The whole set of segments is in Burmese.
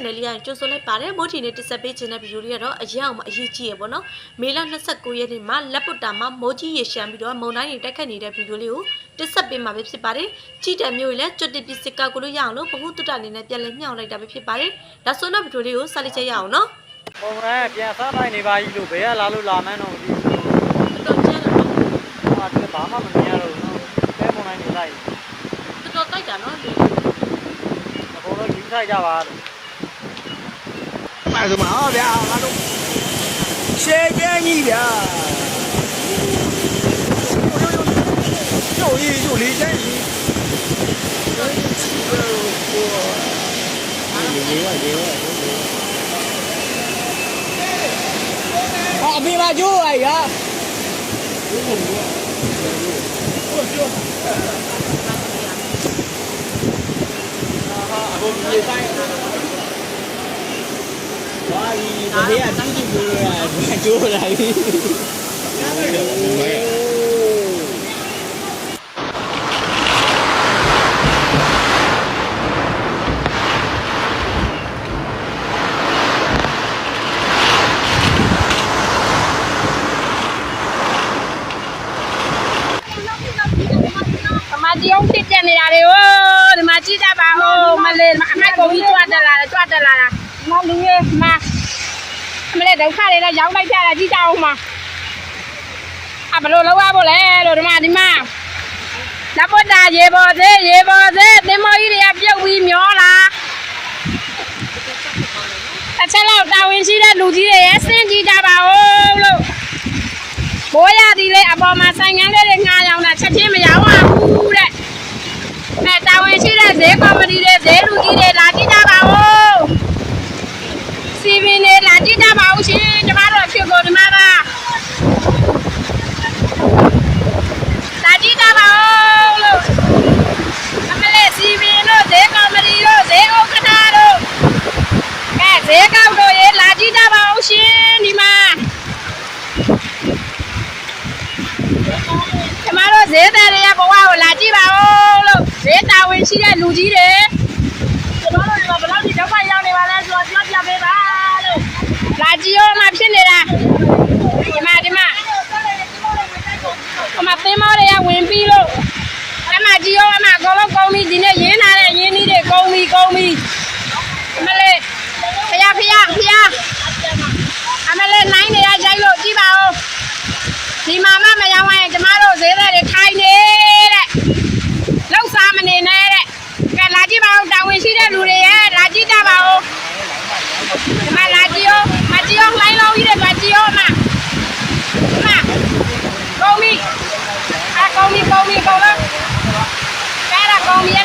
channel လေးရရင်ကြိုဆိုလိုက်ပါတယ်မိုးထီနဲ့တက်ဆက်ပေးခြင်းတဲ့ဗီဒီယိုလေးကတော့အရင်အောင်မအရေးကြီးရပေါ့နော်မေလ29ရက်နေ့မှာလက်ပုတ်တာမှာမိုးကြီးရေရှမ်းပြီးတော့မုန်တိုင်းတွေတက်ခတ်နေတဲ့ဗီဒီယိုလေးကိုတက်ဆက်ပေးမှာပဲဖြစ်ပါတယ်ကြည်တယ်မျိုးလည်းကြွတ်တက်ပစ္စည်းကောက်ကိုလို့ရအောင်လို့ဘဟုတုတ္တအနေနဲ့ပြန်လည်မျှောင်းလိုက်တာပဲဖြစ်ပါတယ်ဒါဆိုတော့ဗီဒီယိုလေးကိုဆက်လက်ချက်ရအောင်နော်ပုံရဲပြန်စားတိုင်းနေပါကြီးလို့ဘယ်ကလာလို့လာမှန်းတော့မသိအတော်ကျန်းတယ်နော်ဘူးဟာဒီဘာမှမမြင်ရတော့ဘူးနော်ဘယ်ပုံတိုင်းနေလိုက်တော်တော်တိုက်တာနော်လေအကုန်လုံးယူဆိုင်ကြပါလို့ 买什么啊？别，俺都谢谢你呀。又又又又离间你，真气人我。你我你我。啊，没买酒哎呀。我酒。啊哈，我没带。的。ဒီမှာတယောက်တစ်တက်နေတာလေဟိုးဒီမှာကြည့်တတ်ပါဦးမလေးဒီမှာအမိုက်ကုန်ကြီးကြွတက်လာတယ်ကြွတက်လာတာ ဒီမှာလူကြီးဒီမှာအမလေးဒုက္ခတွေလည်းရောက်လိုက်ကြတာကြည့်ကြအောင်ပါအဘလို့လောက်ရဖို့လဲလို့ဒီမှာဒီမှာလက်ပတ်တာရေပေါ်သေးရေပေါ်သေးသင်္ဘောကြီးတွေကပြုတ်ပြီးမျောလာတစ်ချက်လောက်တာဝန်ရှိတဲ့လူကြီးတွေရဲ့စင်ကြည့်ကြပါဦးလို့ဘိုးရသည်လေအပေါ်မှာဆိုင်ငန်းလေးတွေငှားရောင်းတာချက်ချင်းမရောင်းရဘူးတဲ့။အဲတာဝန်ရှိတဲ့ဈေးကော်မတီတွေဈေးလူကြီးတွေလာကြည့်ကြပါဦး။စီဗီနေလာကြည့်ကြပါဦးရှင်ကျမ တို့ဖြစ်ကိုဒီမှာပါ။လာကြည့်ကြပါဦးလို့အမလေးစီဗီတို့ဈေးကော်မတီတို့ဈေးဥက္ကဋ္ဌတို့အဲဈေးကောက်တို့ရေလာကြည့်ကြပါဦးရှင်ဒီမှာကျမတို့ဈေးသည်တွေရဲ့ဘဝကိုလာကြည့်ပါဦးလို့ဈေးတာဝန်ရှိတဲ့လူကြီးတွေကျမတို့ဒီမှာဘယ်လောက်ဒီဒုက္ခရောက်နေပါလဲဆိုတော့ပြောပြပေးပါလို့လာကြည့်ရောမှ ဖြစ်နေတာဒီမှာဒီမှာအမသင်းမောတွေကဝင်ပြီးလို့အမကြည့်ရောအမအကုန်လုံးကုန်ပြီဒီနေ့ရင်းလာတဲ့ရင်းနှီးတွေကုန်ပြီကုန်ပြီအမလေးဖျားဖျားဖျားအမလေးနိုင်နေရကြိုက်လို့ကြည့်ပါဦးဒီမှာမမရောင်းရင်ကျမတို့ဈေးသည်တွေခိုင်းနေတဲ့လောက်စားမနေနဲ့တဲ့ကဲလာကြည့်ပါဦးတာဝန်ရှိတဲ့လူတွေရဲ့လာကြည့်ကြပါဦးဒီမှာလာကြည့်ရောမကြည့်ရောလိုင်းလုံးကြီး တွေကြည့်ရောအမအမကောင်းပြီအကောင်းပြီကောင်းပြီကောင်းလားကဲရကောင်းပြီရ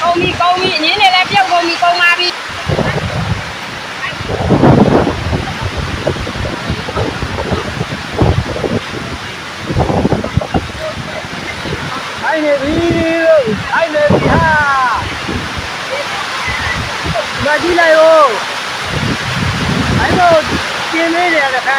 ကောင်းပြီကောင်းပြီအငင်းတွေလည်းပြုတ်ကုန်ပြီကုန်ပါပြီ အိုင်နေပြီလို့အိုင်နေပြီဟာ မကြည့်လိုက်ဦးအိုင်တို့ကျင်းနေတယ်တခါ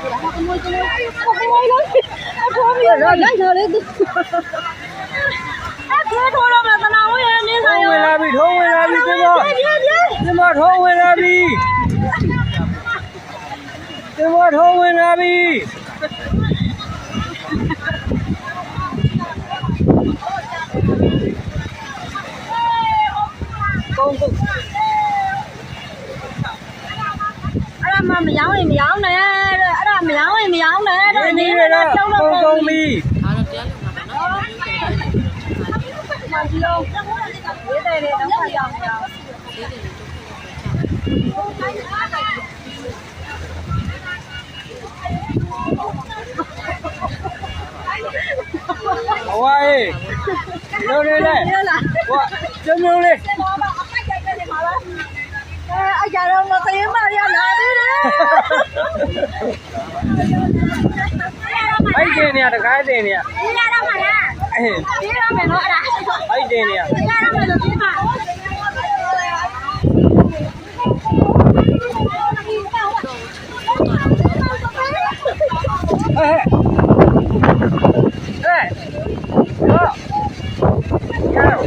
န်ကုန်ပြီကုန်ကုန်ပြီဘုရားမြုပ်ကုန်ပြီရေပေါ်သေးဘုရားထုံးဝင်လာပြီထုံးဝင်လာပြီဒီမဒီမထုံးဝင်လာပြီဒီမထုံးဝင်လာပြီကုန်ကုန်အဲ့ဒါမှမရောင်းရင်မရောင်းင်းနေရတာကုန်ကုန်ပြီဒါတော့တရားလုံးမှာပါနော်မျိုးတယ်မကြီးလုံးရေးတယ်လေတော့ဖတ်ရအောင် ဈေးတယ်လို့တော့ပြောချင်အဝါးရေးလုံးလေးလေဝါကျုံမျိုးလေး အဲအကြတော့မသိမရလာသေးတယ် အဲ့ တင်နေရတခါတင်နေရဒီရတော့မလားအေးဒီရမယ်နော်အဲ့ဒါအဲ့တင်နေရဒီရတော့မယ်လို့ဒီမှာ ဟဲ့ဟဲ့ရောရော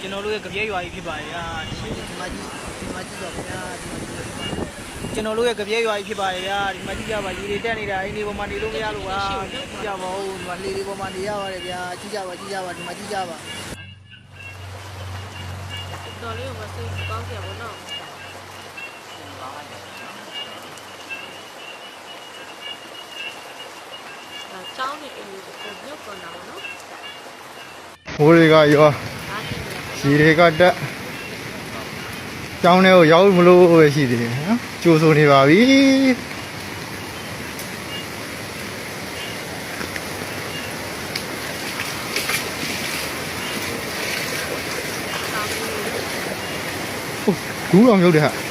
ကျွန်တော်တို့ရဲ့ကြပြည့်ရွာကြီးဖြစ်ပါတယ်ဗျာဒီမှာကြီးဒီမှာကြီးတော့ဗျာဒီမှာကြီးကျွန်တော်တို့ ရဲ့ကြပြည့်ရွာကြီးဖြစ်ပါတယ်ဗျာဒီမှာကြီးကြပါရေတွေတက်နေတာအိမ်ဒီပေါ်မှာနေလို့မရလို့ပါကြပါဦးဒီမှာလေတွေပေါ်မှာနေရပါတယ်ဗျာကြီးကြပါကြီးကြပါဒီမှာကြီးကြပါတော်လေးကိုမစိတ်ကောင်းကြပါတော့ဒါချောင်းနေအိမ်ကိုမြုပ်ပေါ်တာပေါ့နော်ဟိုးတွေကရောဒါကြည့်နေရေတွေကတက် ကျောင်းထဲကိုရောက်မလို့ပဲရှိသေးတယ်နော်ကြိုးဆိုနေပါပြီတာဘူးဂူးအောင်ရုပ်တယ်ဟာ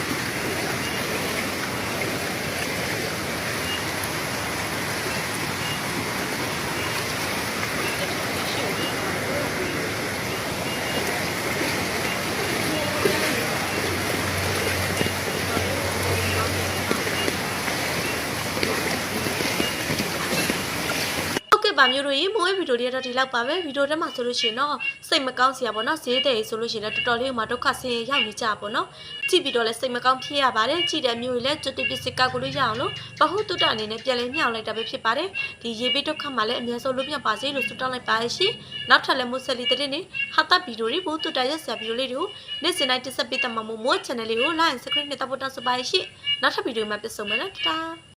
ပါမျိုးတို့ရေမိုးရဲ့ဗီဒီယိုလေးကတော့ဒီလောက်ပါပဲဗီဒီယိုထဲမှာဆိုလို့ရှိရင်တော့စိတ်မကောင်းစရာပေါ့နော်ဈေးတယ်ဆိုလို့ရှိရင်လည်းတော်တော်လေးမှဒုက္ခဆင်းရဲရောက်နေကြပါပေါ့နော်ကြည့်ပြီးတော့လည်းစိတ်မကောင်းဖြစ်ရပါတယ်ကြည့်တဲ့မျိုးတွေလည်းကျွတ်တပစ္စည်းကောက်ကိုလို့ရအောင်လို့ဘဟုတုတ္တအနေနဲ့ပြန်လဲညှောင်းလိုက်တာပဲဖြစ်ပါတယ်ဒီရေပေးဒုက္ခမှာလည်းအများဆုံးလွတ်မြောက်ပါစေလို့ဆုတောင်းလိုက်ပါရရှင်နောက်ထပ်လည်းမိုးဆက်လီတဲ့နေ့ဟာတာဗီဒီယိုတွေဘုတုတ္တရက်ဆရာဗီဒီယိုလေးတွေကိုနေ့စဉ်တိုင်းတက်ဆက်ပေးတတ်မှာမို့မိုး channel လေးကို like and subscribe နဲ့တပ်ဖို့တောင်းဆိုပါရရှင်နောက်ထပ်ဗီဒီယိုမှာပြန်ဆုံမယ်နော်တာ